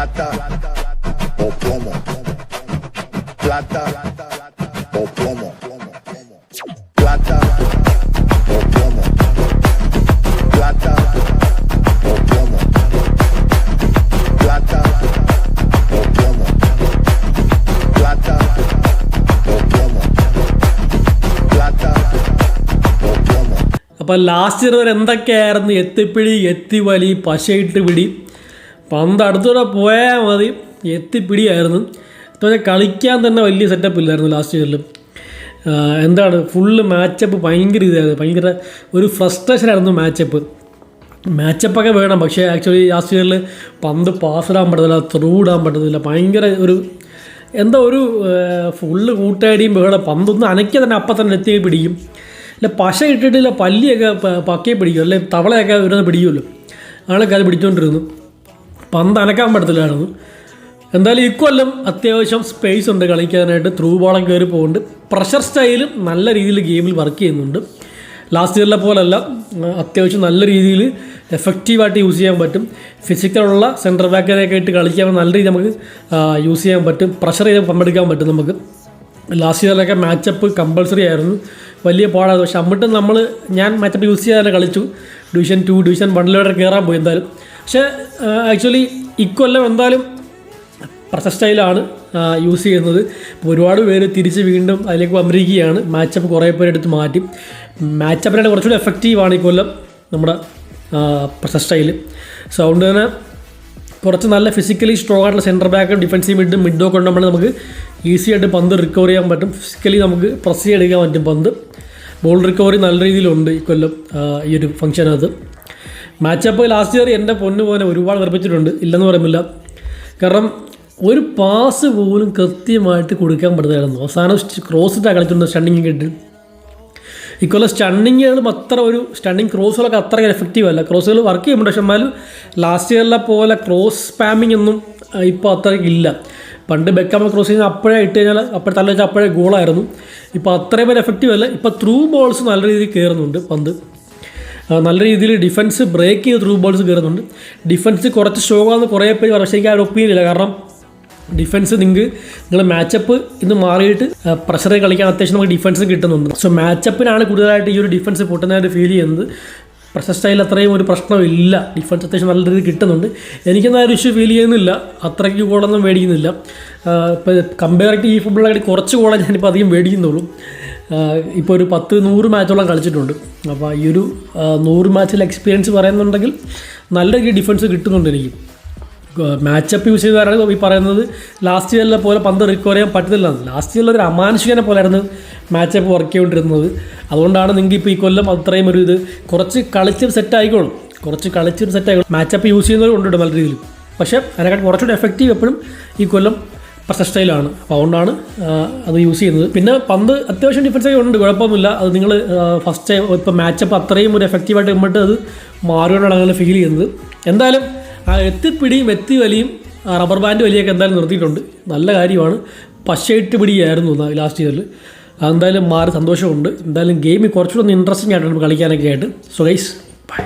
plata o plomo. Plata o plomo. Plata o plomo. Plata o plomo. Plata o plomo. Plata o plomo. Plata o plomo. അപ്പോൾ last year വരെ എന്തൊക്കെയായിരുന്നു എത്തിപ്പിടി എത്തിവലി പശയിട്ട് പിടി പന്ത് അടുത്തൂടെ പോയാൽ മതി. എത്തിപ്പിടിയായിരുന്നു. അപ്പോൾ കളിക്കാൻ തന്നെ വലിയ സെറ്റപ്പ് ഇല്ലായിരുന്നു ലാസ്റ്റ് ഇയറിൽ എന്താണ് ഫുള്ള് മാച്ചപ്പ് ഭയങ്കര ഇതായിരുന്നു. ഭയങ്കര ഒരു ഫ്രസ്ട്രേഷൻ ആയിരുന്നു മാച്ചപ്പ് മാച്ചപ്പൊക്കെ വേണം പക്ഷേ ആക്ച്വലി ലാസ്റ്റ് ഇയറിൽ പന്ത് പാസ് ഇടാൻ പറ്റത്തില്ല ത്രൂ ഇടാൻ പറ്റത്തില്ല. ഭയങ്കര ഒരു എന്താ ഒരു ഫുള്ള് കൂട്ടടിയും വേണം. പന്തൊന്നും അനക്കിയ തന്നെ അപ്പം തന്നെ എത്തി പിടിക്കും. അല്ല പശ ഇട്ടിട്ടില്ല പല്ലിയൊക്കെ പക്കയെ പിടിക്കും. അല്ലെ തവളയൊക്കെ വരുന്നത് പിടിക്കുമല്ലോ. ആളൊക്കെ അത് പിടിച്ചുകൊണ്ടിരുന്നു പന്ത് അനക്കാൻ പറ്റത്തില്ലായിരുന്നു. എന്തായാലും ഇക്കൊല്ലം അത്യാവശ്യം സ്പേസ് ഉണ്ട് കളിക്കാനായിട്ട്. ത്രൂ ബോളം കയറി പോകുന്നുണ്ട് പ്രഷർ സ്റ്റൈലും നല്ല രീതിയിൽ ഗെയിമിൽ വർക്ക് ചെയ്യുന്നുണ്ട്. ലാസ്റ്റ് ഇയറിലെ പോലല്ല. അത്യാവശ്യം നല്ല രീതിയിൽ എഫക്റ്റീവായിട്ട് യൂസ് ചെയ്യാൻ പറ്റും. ഫിസിക്കലുള്ള സെന്റർ ബാക്കിനൊക്കെ ആയിട്ട് കളിക്കാൻ നല്ല രീതിയിൽ നമുക്ക് യൂസ് ചെയ്യാൻ പറ്റും. പ്രഷർ ചെയ്ത് പങ്കെടുക്കാൻ പറ്റും നമുക്ക്. ലാസ്റ്റ് ഇയറിലൊക്കെ മാച്ചപ്പ് കമ്പൾസറി ആയിരുന്നു. വലിയ പാടായിരുന്നു. പക്ഷെ അമ്മിട്ടും നമ്മൾ ഞാൻ മാച്ചപ്പ് യൂസ് ചെയ്യാതെ കളിച്ചു. ഡിവിഷൻ ടു ഡിവിഷൻ വണ്ണിലൂടെ കയറാൻ പോയി എന്തായാലും. പക്ഷേ ആക്ച്വലി ഇക്കൊല്ലം എന്തായാലും പ്രശസ്തയിലാണ് യൂസ് ചെയ്യുന്നത്. ഒരുപാട് പേര് തിരിച്ച് വീണ്ടും അതിലേക്ക് വന്നിരിക്കുകയാണ്. മാച്ചപ്പ് കുറേ പേര് എടുത്ത് മാറ്റി. മാച്ചപ്പിനായിട്ട് കുറച്ചുകൂടി എഫക്റ്റീവാണ് ഈ കൊല്ലം നമ്മുടെ പ്രശസ്തയിൽ സോ അതുകൊണ്ട് തന്നെ കുറച്ച് നല്ല ഫിസിക്കലി സ്ട്രോങ് ആയിട്ടുള്ള സെന്റർ ബാക്കും ഡിഫൻസീവ് മിഡും മിഡും ഒക്കെ ഉണ്ടെങ്കിൽ നമുക്ക് ഈസി ആയിട്ട് പന്ത് റിക്കവർ ചെയ്യാൻ പറ്റും. ഫിസിക്കലി നമുക്ക് പ്രസ് ചെയ്യാൻ പറ്റും പന്ത്. ബോൾ റിക്കവറി നല്ല രീതിയിലുണ്ട് ഈ കൊല്ലം ഈ ഒരു ഫംഗ്ഷനകത്ത് മാച്ചപ്പ് ലാസ്റ്റ് ഇയർ എന്റെ പൊന്നു പോലെ ഒരുപാട് നിർമ്മിച്ചിട്ടുണ്ട് ഇല്ലെന്ന് പറയുന്നില്ല. കാരണം ഒരു പാസ് പോലും കൃത്യമായിട്ട് കൊടുക്കാൻ പറ്റുന്നതായിരുന്നു അവസാനം ക്രോസ് ഇട്ടാണ് കളിച്ചിട്ടുണ്ട് സ്റ്റണ്ണിങ് കിട്ടി ഇക്കൊല്ലം സ്റ്റണ്ണിങ്ങുകളും അത്ര ഒരു സ്റ്റണ്ണിങ് ക്രോസുകളൊക്കെ അത്ര എഫക്റ്റീവ് അല്ല. ക്രോസുകൾ വർക്ക് ചെയ്യുന്നുണ്ട്. പക്ഷെ എന്നാലും ലാസ്റ്റ് ഇയറിലെ പോലെ ക്രോസ് സ്പാമിംഗ് ഒന്നും ഇപ്പോൾ അത്രയ്ക്ക് ഇല്ല. പണ്ട് ബെക്കാമ ക്രോസ് ചെയ്യുന്ന അപ്പോഴേ ഇട്ട് കഴിഞ്ഞാൽ അപ്പോഴെ തല അപ്പോഴേ ഗോളായിരുന്നു ഇപ്പോൾ അത്രയും പേര് എഫക്റ്റീവ് അല്ല. ഇപ്പോൾ ത്രൂ ബോൾസ് നല്ല രീതിയിൽ കയറുന്നുണ്ട് പന്ത്. നല്ല രീതിയിൽ ഡിഫൻസ് ബ്രേക്ക് ചെയ്ത് ത്രൂ ബോൾസ് കയറുന്നുണ്ട്. ഡിഫൻസ് കുറച്ച് ആണെന്ന് കുറേ പേര് പക്ഷേ എനിക്ക് ആ ഒപ്പീനിയൻ ഇല്ല. കാരണം ഡിഫൻസ് നിങ്ങൾക്ക് നിങ്ങൾ മാച്ചപ്പ് ഇന്ന് മാറിയിട്ട് പ്രഷർ കളിക്കാൻ അത്യാവശ്യം നമുക്ക് ഡിഫൻസ് കിട്ടുന്നുണ്ട്. സോ മാച്ചപ്പിനാണ് കൂടുതലായിട്ട് ഈ ഒരു ഡിഫൻസ് പൊട്ടുന്നതായിട്ട് ഫീൽ ചെയ്യുന്നത്. പ്രഷർ സ്റ്റൈൽ അത്രയും ഒരു പ്രശ്നമില്ല ഡിഫൻസ് അത്യാവശ്യം നല്ല രീതിയിൽ കിട്ടുന്നുണ്ട്. എനിക്കെന്താ ഒരു ഇഷ്യൂ ഫീൽ ചെയ്യുന്നില്ല. അത്രയ്ക്ക് ഗോളൊന്നും മേടിക്കുന്നില്ല. ഇപ്പോൾ കമ്പയർ ടു ഈ ഫുട്ബോളായിട്ട് കുറച്ച് ഗോളെ ഞാനിപ്പോൾ അധികം മേടിക്കുന്നുള്ളൂ. ഇപ്പോൾ ഒരു പത്ത് നൂറ് മാച്ചോളം കളിച്ചിട്ടുണ്ട്. അപ്പോൾ ഈ ഒരു നൂറ് മാച്ചിൽ എക്സ്പീരിയൻസ് പറയുന്നുണ്ടെങ്കിൽ നല്ല രീതിയിൽ ഡിഫൻസ് കിട്ടുന്നുണ്ട് എനിക്ക്. മാച്ചപ്പ് യൂസ് ചെയ്താരാണ് ഈ പറയുന്നത്. ലാസ്റ്റ് ഇയറിലെ പോലെ പന്ത് റിക്കവർ ചെയ്യാൻ പറ്റുന്നില്ല ലാസ്റ്റ് ഇയറിൽ ഒരു അമാനുഷികനെ പോലെയായിരുന്നു മാച്ചപ്പ് വർക്ക് ചെയ്തുകൊണ്ടിരുന്നത് അതുകൊണ്ടാണ് നിങ്ങൾക്ക് ഇപ്പോൾ ഈ കൊല്ലം അത്രയും ഒരു ഇത് കുറച്ച് കളിച്ച് സെറ്റ് ആയിക്കോളും. കുറച്ച് കളിച്ച് സെറ്റ് ആയിക്കോളും. മാച്ചപ്പ് യൂസ് ചെയ്യുന്നവരും ഉണ്ട് നല്ല രീതിയിൽ. പക്ഷേ അതിനെക്കാട്ടും കുറച്ചുകൂടി എഫക്റ്റീവ് എപ്പോഴും ഈ കൊല്ലം പ്രസ സ്റ്റൈലാണ് അപ്പോൾ അതുകൊണ്ടാണ് അത് യൂസ് ചെയ്യുന്നത്. പിന്നെ പന്ത് അത്യാവശ്യം ഡിഫൻസ് ഒക്കെ ഉണ്ട് കുഴപ്പമൊന്നുമില്ല. അത് നിങ്ങൾ ഫസ്റ്റ് ഇപ്പോൾ മാച്ചപ്പ് അത്രയും ഒരു എഫക്റ്റീവായിട്ട് വരുമ്പോട്ട് അത് മാറുകൊണ്ടാണ് അങ്ങനെ ഫീൽ ചെയ്യുന്നത്. എന്തായാലും ആ എത്തിപ്പിടിയും എത്തി വലിയും റബ്ബർ ബാൻഡ് വലിയൊക്കെ എന്തായാലും നിർത്തിയിട്ടുണ്ട്. നല്ല കാര്യമാണ്. പശയിട്ട് പിടിയായിരുന്നു ലാസ്റ്റ് ഇയറിൽ അതെന്തായാലും മാറി സന്തോഷമുണ്ട്. എന്തായാലും ഗെയിം കുറച്ചുകൂടെ ഒന്ന് ഇൻട്രസ്റ്റിംഗ് ആയിട്ടുണ്ട് കളിക്കാനൊക്കെ ആയിട്ട്. So guys bye